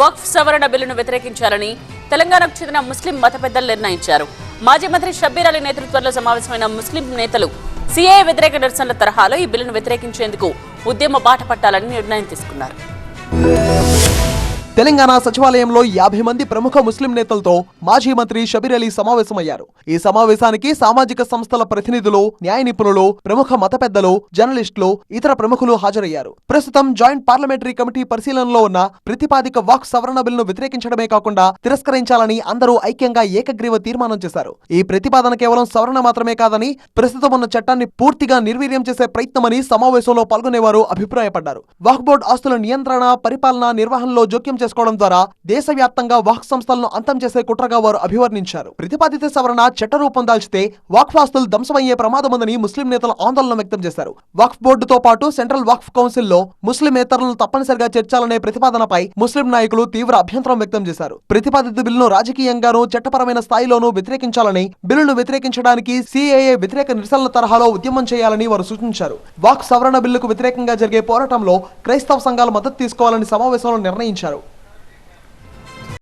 వక్ఫ్ సవరణ బిల్లును వ్యతిరేకించాలని తెలంగాణకు చెందిన ముస్లిం మత పెద్దలు నిర్ణయించారు. మాజీ మంత్రి షబ్బీర్ అలీ నేతృత్వంలో సమావేశమైన ముస్లిం నేతలు సిఏ వ్యతిరేక నిరసనల తరహాలో ఈ బిల్లును వ్యతిరేకించేందుకు ఉద్యమ బాట పట్టాలని నిర్ణయం తీసుకున్నారు. తెలంగాణ సచివాలయంలో యాభై మంది ప్రముఖ ముస్లిం నేతలతో మాజీ మంత్రి షబీర్ అలీ సమావేశమయ్యారు. ఈ సమావేశానికి సామాజిక సంస్థల ప్రతినిధులు న్యాయ నిపుణులు ప్రముఖ మత పెద్దలు జర్నలిస్టులు ఇతర ప్రముఖులు హాజరయ్యారు. ప్రస్తుతం జాయింట్ పార్లమెంటరీ కమిటీ పరిశీలనలో ఉన్న ప్రతిపాదిక వాక్ సవరణ బిల్లును వ్యతిరేకించడమే కాకుండా తిరస్కరించాలని అందరూ ఐక్యంగా ఏకగ్రీవ తీర్మానం చేశారు. ఈ ప్రతిపాదన కేవలం సవరణ మాత్రమే కాదని ప్రస్తుతం ఉన్న చట్టాన్ని పూర్తిగా నిర్వీర్యం చేసే ప్రయత్నమని సమావేశంలో పాల్గొనేవారు అభిప్రాయపడ్డారు. వాక్ బోర్డు ఆస్తుల నియంత్రణ పరిపాలన నిర్వహణలో జోక్యం చేసుకోవడం ద్వారా దేశవ్యాప్తంగా వాక్ సంస్థలను అంతం చేసే కుట్రగా వారు అభివర్ణించారు. ప్రతిపాదిత సవరణ చట్టరూపం దాల్చితే వాక్ఫ్ ధ్వంసమయ్యే ప్రమాదముందని ముస్లిం నేతలు ఆందోళన వ్యక్తం చేశారు. వక్ఫ్ బోర్డుతో పాటు సెంట్రల్ వక్ఫ్ కౌన్సిల్లో ముస్లిమేతరులను తప్పనిసరిగా చేర్చాలనే ప్రతిపాదనపై ముస్లిం నాయకులు తీవ్ర అభ్యంతరం వ్యక్తం చేశారు. ప్రతిపాదిత బిల్లును రాజకీయంగానూ చట్టపరమైన స్థాయిలోనూ వ్యతిరేకించాలని బిల్లును వ్యతిరేకించడానికి సిఏఏ వ్యతిరేక నిరసనల తరహాలో ఉద్యమం చేయాలని వారు సూచించారు. వాక్ సవరణ బిల్లుకు వ్యతిరేకంగా జరిగే పోరాటంలో క్రైస్తవ సంఘాలు మద్దతు తీసుకోవాలని సమావేశంలో నిర్ణయించారు.